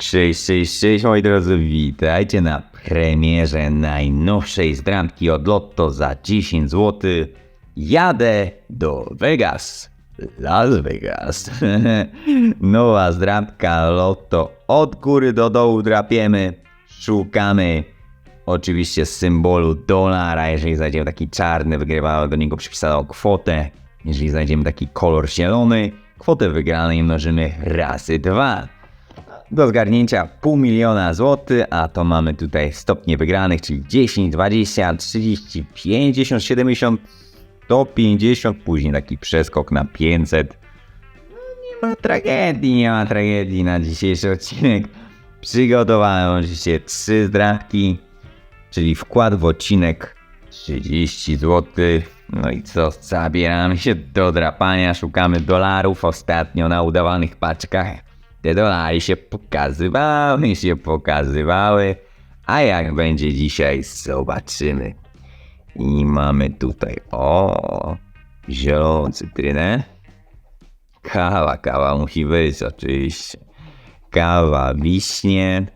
Cześć, cześć, cześć moi drodzy, witajcie na premierze najnowszej zdramki od Lotto za 10 zł. Jadę do Vegas, Las Vegas. Nowa zdramka Lotto, od góry do dołu drapiemy, szukamy oczywiście symbolu dolara, jeżeli znajdziemy taki czarny, wygrywamy do niego przypisaną kwotę. Jeżeli znajdziemy taki kolor zielony, kwotę wygranej mnożymy razy dwa do zgarnięcia pół miliona złotych, a to mamy tutaj stopnie wygranych, czyli 10, 20, 30, 50, 70, 150, później taki przeskok na 500. No, nie ma tragedii, nie ma tragedii na dzisiejszy odcinek. Przygotowałem oczywiście trzy zdrawki, czyli wkład w odcinek 30 zł. No i co, zabieramy się do drapania, szukamy dolarów ostatnio na udawanych paczkach. Te dolary się pokazywały, się pokazywały, a jak będzie dzisiaj, zobaczymy. I mamy tutaj, o, zieloną cytrynę. Kawa, kawa musi być oczywiście. Kawa, wiśnie,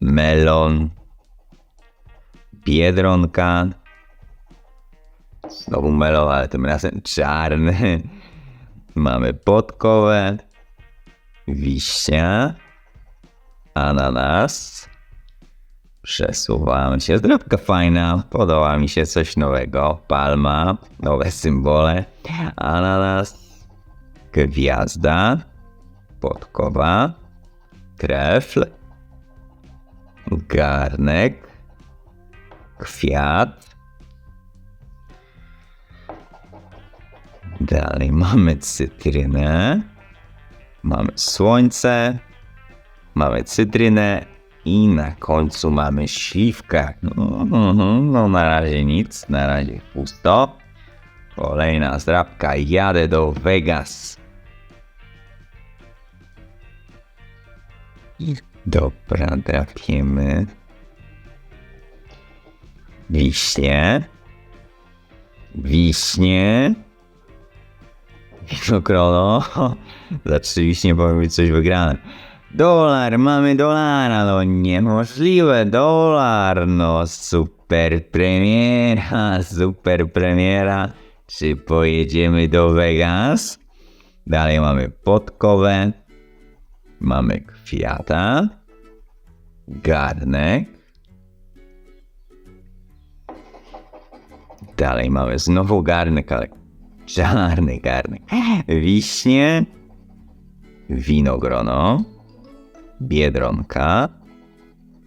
melon, biedronka. Znowu melon, ale tym razem czarny. Mamy podkowę wiśnia, ananas. Przesuwam się. Zdrowka fajna. Podoba mi się coś nowego. Palma, nowe symbole. Ananas, gwiazda, podkowa, trefl, garnek, kwiat. Dalej mamy cytrynę. Mamy słońce, mamy cytrynę i na końcu mamy śliwkę. No, no, no na razie nic, na razie pusto. Kolejna zdrabka, jadę do Vegas. Dobra, drapiemy. Wiśnie. Wiśnie. Winogrono. Zaczęliście powiedzieć coś wygrane. Dolar, mamy dolara, no niemożliwe, dolar, no super premiera, super premiera. Czy pojedziemy do Vegas? Dalej mamy podkowę, mamy kwiata, garnek. Dalej mamy znowu garnek, ale czarny garnek. Wiśnie, winogrono, biedronka,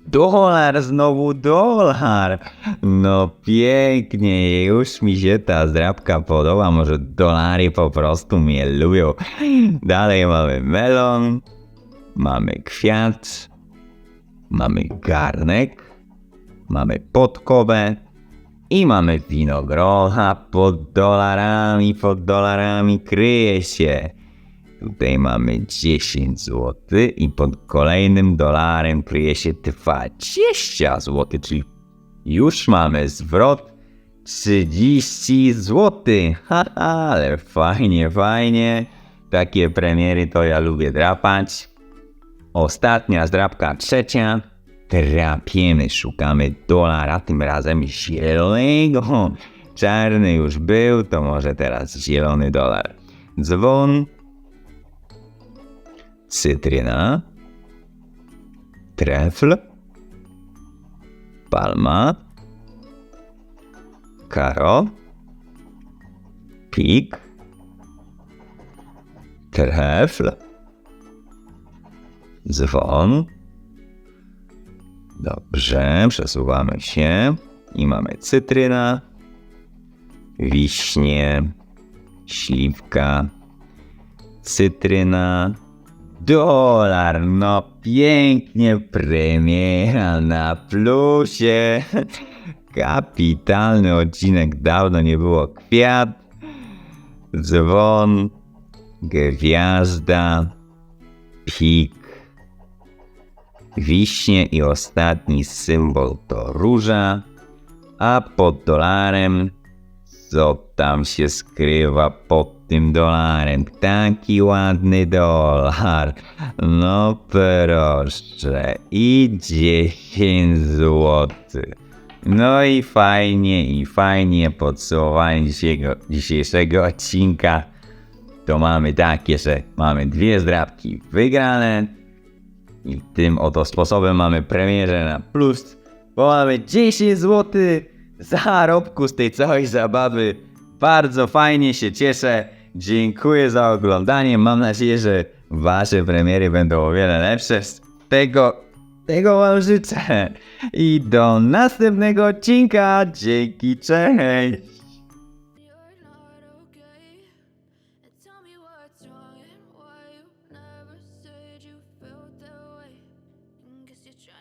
dolar, znowu dolar. No pięknie, już mi się ta zdrabka podoba, może dolary po prostu mnie lubią. Dalej mamy melon, mamy kwiat, mamy garnek, mamy podkowę, i mamy winogrona pod dolarami, pod dolarami kryje się. Tutaj mamy 10 zł i pod kolejnym dolarem kryje się 20 zł, czyli już mamy zwrot 30 zł. Haha, ale fajnie, fajnie. Takie premiery to ja lubię drapać. Ostatnia zdrapka trzecia. Trapiemy, szukamy dolara, tym razem zielonego. Czarny już był, to może teraz zielony dolar. Dzwon, cytryna, trefl, palma, karo, pik, trefl, dzwon, Dobrze, przesuwamy się i mamy cytryna, wiśnie, śliwka, cytryna, dolar. No pięknie, premiera na plusie. Kapitalny odcinek, dawno nie było kwiat, dzwon, gwiazda, pik, wiśnie i ostatni symbol to róża, a pod dolarem co tam się skrywa pod tym dolarem. Taki ładny dolar. No proszę. I 10 złotych. No i fajnie, i fajnie podsumowanie dzisiejszego, dzisiejszego odcinka. To mamy takie, że mamy dwie zdrabki wygrane. I tym oto sposobem mamy premierę na plus, bo mamy 10 zł zarobku z tej całej zabawy. Bardzo fajnie się cieszę. Dziękuję za oglądanie. Mam nadzieję, że wasze premiery będą o wiele lepsze. Tego, tego wam życzę. I do następnego odcinka. Dzięki, cześć.